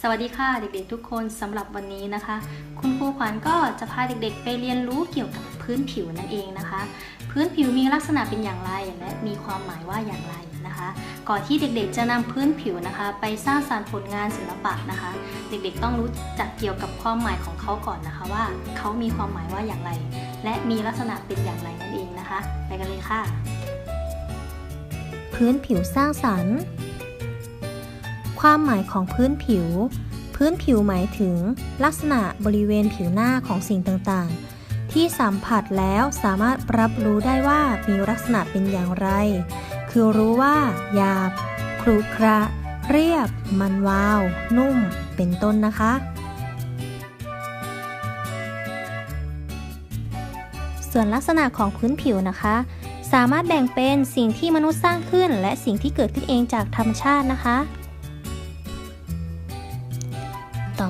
สวัสดีค่ะเด็กๆทุกคนสำหรับวันนี้นะคะ คุณครูขวัญก็จะพาเด็กๆ ไปเรียนรู้เกี่ยวกับพื้นผิวนั่นเองนะคะ พื้นผิวมีลักษณะเป็นอย่างไรและมีความหมายว่าอย่างไรนะคะ ก่อนที่เด็กๆ จะนำพื้นผิวนะคะ ไปสร้างสรรค์ผลงานศิลปะนะคะ เด็กๆต้องรู้จักเกี่ยวกับความหมายของเขาก่อนนะคะ ว่าเขามีความหมายว่าอย่างไร และมีลักษณะเป็นอย่างไรนั่นเองนะคะ ไปกันเลยค่ะ พื้นผิวสร้างสรรค์ ความหมายของพื้นผิว พื้นผิวหมายถึง ลักษณะบริเวณผิวหน้าของสิ่งต่างๆ ที่สัมผัสแล้วสามารถรับรู้ได้ว่ามีลักษณะเป็นอย่างไร คือรู้ว่าหยาบครุขระ เรียบ มันวาว นุ่ม เป็นต้นนะคะ ส่วนลักษณะของพื้นผิวนะคะ สามารถแบ่งเป็นสิ่งที่มนุษย์สร้างขึ้น และสิ่งที่เกิดขึ้นเองจากธรรมชาตินะคะ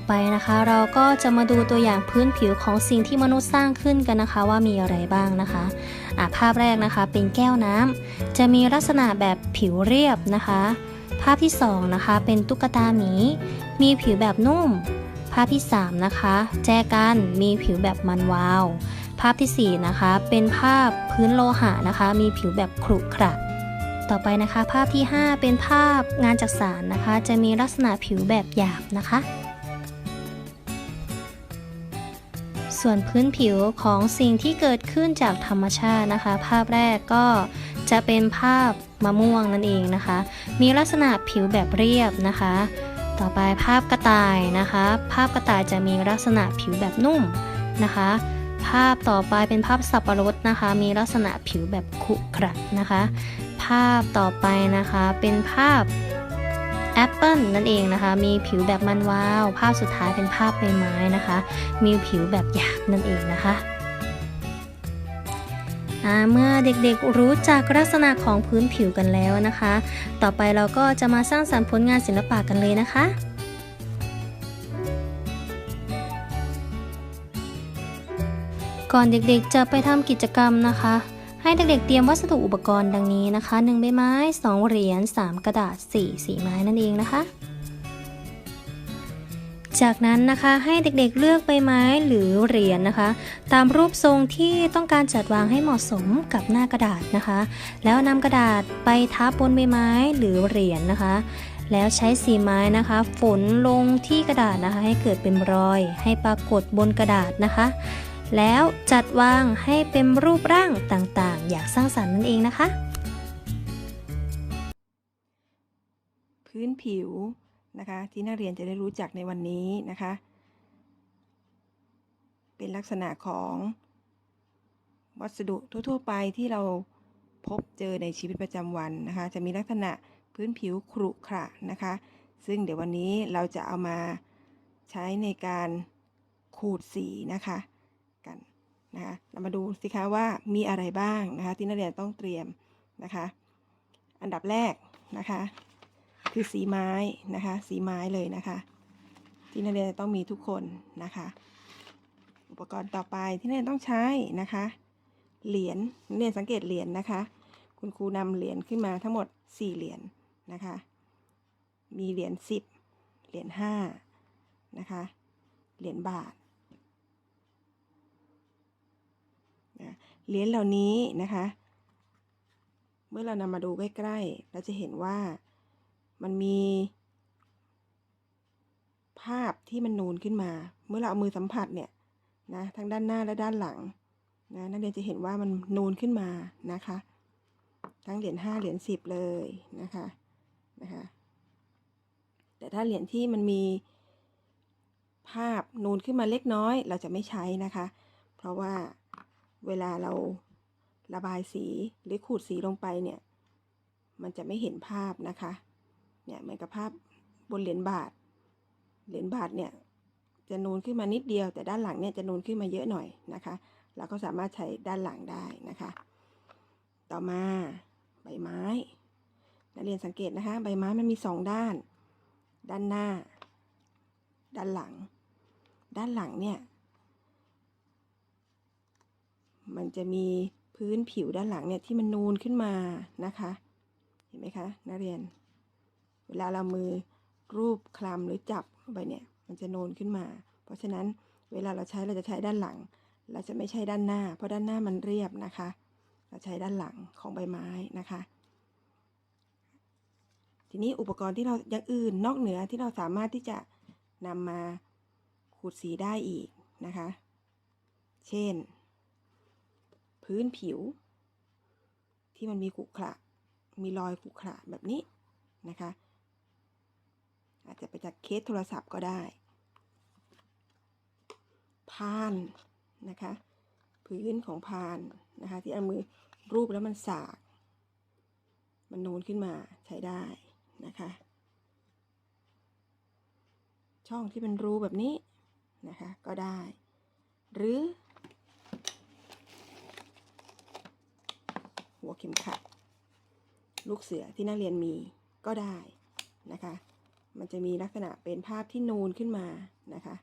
ไปนะคะ เราก็จะมาดูตัวอย่างพื้นผิวของสิ่งที่มนุษย์สร้างขึ้นกันนะคะ ว่ามีอะไรบ้างนะคะะภาพแรกนะคะเป็นแก้วน้ำจะมีลักษณะแบบผิวเรียบนะคะ ภาพที่สองนะคะเป็นตุ๊กตาหมี มีผิวแบบนุ่ม ภาพที่สามนะคะแจกันมีผิวแบบมันวาว ภาพที่4นะคะเป็นภาพพื้นโลหะนะคะ มีผิวแบบขรุขระต่อไปนะคะ ภาพที่ 5 เป็นภาพงานจักสานนะคะ จะมีลักษณะผิวแบบหยาบนะคะ ส่วนพื้นผิวของสิ่งที่เกิดขึ้นจากธรรมชาตินะคะ ภาพแรกก็จะเป็นภาพมะม่วงนั่นเองนะคะ มีลักษณะผิวแบบเรียบนะคะ ต่อไปภาพกระต่ายนะคะ ภาพกระต่ายจะมีลักษณะผิวแบบนุ่มนะคะ ภาพต่อไปเป็นภาพสับปะรดนะคะ มีลักษณะผิวแบบขรุขระนะคะ ภาพต่อไปนะคะเป็นภาพ แอปเปิลนั่นเองนะคะ มีผิวแบบมันวาว ภาพสุดท้ายเป็นภาพใบไม้นะคะ มีผิวแบบหยาบนั่นเองนะคะเมื่อเด็กๆรู้จักลักษณะของพื้นผิวกันแล้วนะคะ ต่อไปเราก็จะมาสร้างสรรค์ผลงานศิลปะกันเลยนะคะก่อนเด็กๆจะไปทำกิจกรรมนะคะ ให้เด็กๆเตรียมวัสดุอุปกรณ์ดังนี้นะคะ1ใบไม้ 2 เหรียญ3 กระดาษ 4 สีไม้นั่นเองนะคะ จากนั้นนะคะให้เด็กๆเลือกใบไม้หรือเหรียญนะคะ ตามรูปทรงที่ต้องการจัดวางให้เหมาะสมกับหน้ากระดาษนะคะ แล้วนำกระดาษไปทับบนใบไม้หรือเหรียญนะคะแล้วใช้สีไม้นะคะ ฝนลงที่กระดาษนะคะ ให้เกิดเป็นรอย ให้ปรากฏบนกระดาษนะคะ แล้วจัดวางให้เป็นรูปร่างต่างๆ อย่างสร้างสรรค์นั่นเองนะคะ พื้นผิวนะคะที่นักเรียนจะได้รู้จักในวันนี้นะคะ เป็นลักษณะของวัสดุทั่ว ๆ ไปที่เราพบเจอในชีวิตประจำวันนะคะ จะมีลักษณะพื้นผิวขรุขระนะคะ ซึ่งเดี๋ยววันนี้เราจะเอามาใช้ในการขูดสีนะคะ นะคะเรามาดูสิคะว่ามีอะไรบ้างนะคะที่นักเรียนต้องเตรียมนะคะ อันดับแรกนะคะ คือสีไม้นะคะ สีไม้เลยนะคะ ที่นักเรียนต้องมีทุกคนนะคะ อุปกรณ์ต่อไปที่นักเรียนต้องใช้นะคะ เหรียญนักเรียนสังเกตเหรียญนะคะ คุณครูนำเหรียญขึ้นมาทั้งหมด 4 เหรียญนะคะ มีเหรียญ10 เหรียญ5นะคะ เหรียญบาท นะเหรียญเหล่านี้นะคะ เมื่อเรานำมาดูใกล้ๆ เราจะเห็นว่ามันมี ภาพที่มันนูนขึ้นมา เมื่อเราเอามือสัมผัสเนี่ยนะทั้งด้านหน้าและด้านหลังนะนักเรียนจะเห็นว่ามันนูนขึ้นมานะคะ ทั้งเหรียญห้าเหรียญสิบเลยนะคะนะคะแต่ถ้าเหรียญที่มันมีภาพนูนขึ้นมาเล็กน้อย เราจะไม่ใช้นะคะ เพราะว่า เวลาเราระบายสีหรือขูดสีลงไปเนี่ย มันจะไม่เห็นภาพนะคะ เนี่ยเหมือนกับภาพบนเหรียญบาท เหรียญบาทเนี่ยจะนูนขึ้นมานิดเดียว แต่ด้านหลังเนี่ยจะนูนขึ้นมาเยอะหน่อยนะคะ เราก็สามารถใช้ด้านหลังได้นะคะ ต่อมาใบไม้ นักเรียนสังเกตนะคะ ใบไม้มันมีสองด้าน ด้านหน้า ด้านหลัง ด้านหลังเนี่ย มันจะมีพื้นผิวด้านหลังเนี่ยที่มันนูนขึ้นมานะคะ เห็นไหมคะนักเรียน เวลาเรามือรูปคลำหรือจับเข้าไปเนี่ย มันจะโนนขึ้นมา เพราะฉะนั้นเวลาเราใช้เราจะใช้ด้านหลัง เราจะไม่ใช่ด้านหน้า เพราะด้านหน้ามันเรียบนะคะ เราใช้ด้านหลังของใบไม้นะคะ ทีนี้อุปกรณ์ที่เราอย่างอื่นนอกเหนือที่เราสามารถที่จะนำมาขูดสีได้อีกนะคะ เช่น พื้นผิว ที่มันมีขรุขระมีรอยขรุขระแบบนี้นะคะ อาจจะไปจากเคสโทรศัพท์ก็ได้พานนะคะพื้นของพานนะคะที่เอามือรูปแล้วมันสากมันนูนขึ้นมาใช้ได้นะคะ ช่องที่เป็นรูแบบนี้นะคะก็ได้ หรือ หัวเข็มขัด ลูกเสือที่นักเรียนมีก็ได้นะคะ มันจะมีลักษณะเป็นภาพที่นูนขึ้นมานะคะ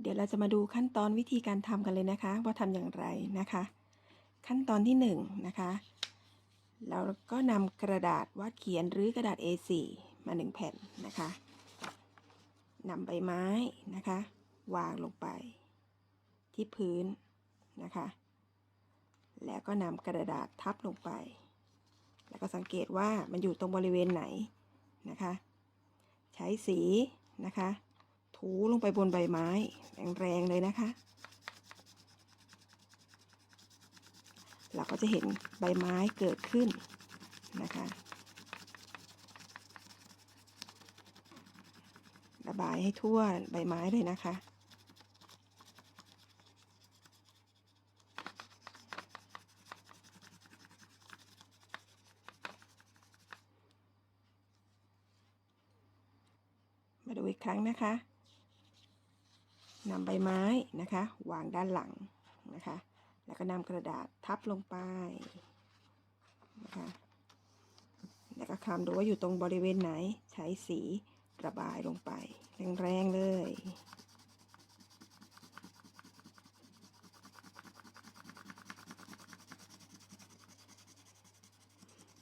เดี๋ยวเราจะมาดูขั้นตอนวิธีการทำกันเลยนะคะ ว่าทำอย่างไรนะคะ ขั้นตอนที่1นงนะคะ เราก็นำกระดาษวาดเขียนหรือกระดาษ A4 มา1แผ่นนะคะนำใบไม้นะคะ วางลงไป ที่พื้นนะคะ แล้วก็นำกระดาษทับลงไป แล้วก็สังเกตว่ามันอยู่ตรงบริเวณไหนนะคะ ใช้สีนะคะ ถูลงไปบนใบไม้แรงๆเลยนะคะ เราก็จะเห็นใบไม้เกิดขึ้นนะคะ ระบายให้ทั่วใบไม้เลยนะคะ มาดูอีกครั้งนะคะนำใบไม้นะคะ วางด้านหลังนะคะ แล้วก็นำกระดาษทับลงไปนะคะแล้วก็คลำดูว่าอยู่ตรงบริเวณไหนใช้สีระบายลงไป แรงๆเลย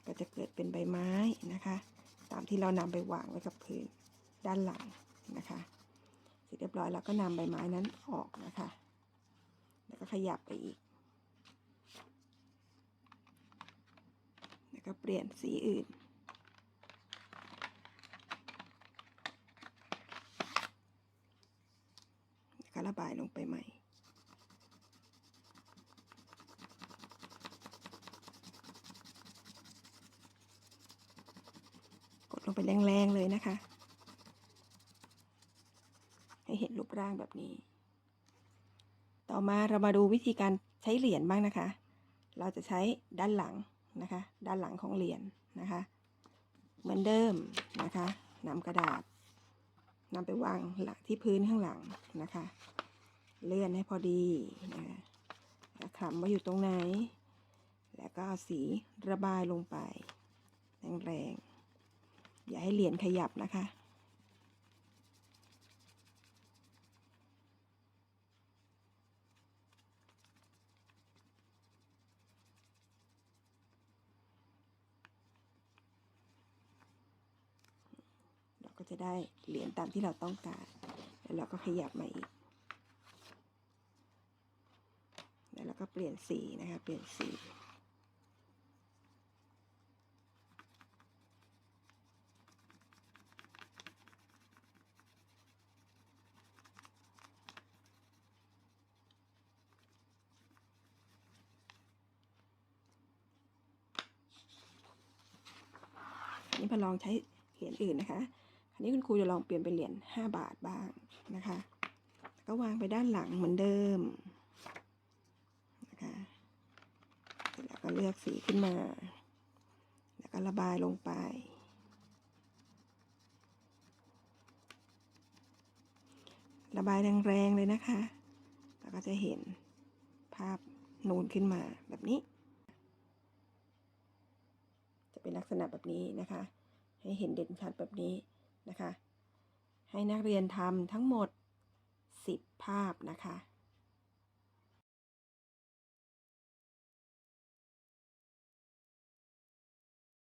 ก็จะเกิดเป็นใบไม้นะคะ ตามที่เรานำไปวางไว้กับพื้นด้านหลังนะคะเสร็จเรียบร้อยแล้วก็นำใบไม้นั้นออกนะคะ แล้วก็ขยับไปอีก แล้วก็เปลี่ยนสีอื่น ก็ระบายลงไปใหม่ กดลงไปแรงๆเลยนะคะ ให้เห็นรูปร่างแบบนี้ ต่อมาเรามาดูวิธีการใช้เหรียญบ้างนะคะ เราจะใช้ด้านหลัง นะคะ ด้านหลังของเหรียญนะคะ เหมือนเดิมนะคะนำกระดาษนำไปวางหลักที่พื้นข้างหลังนะคะ เลื่อนให้พอดีนะคะแล้วคำว่าอยู่ตรงไหน แล้วก็เอาสีระบายลงไปแรงๆอย่าให้เหรียญขยับนะคะ ก็จะได้เหรียญตามที่เราต้องการ แล้วเราก็ขยับมาอีก แล้วเราก็เปลี่ยนสีนะคะ เปลี่ยนสีนี่มาลองใช้เหรียญอื่นนะคะ อันนี้คุณครูจะลองเปลี่ยนเป็นเหรียญห้าบาทบ้างนะคะ ก็วางไปด้านหลังเหมือนเดิมนะคะเสร็จแล้วก็เลือกสีขึ้นมา แล้วก็ระบายลงไป ระบายแรงๆเลยนะคะ แล้วก็จะเห็นภาพนูนขึ้นมาแบบนี้ จะเป็นลักษณะแบบนี้นะคะ ให้เห็นเด่นชัดแบบนี้ นะคะ ให้นักเรียนทำทั้งหมด 10 ภาพนะคะ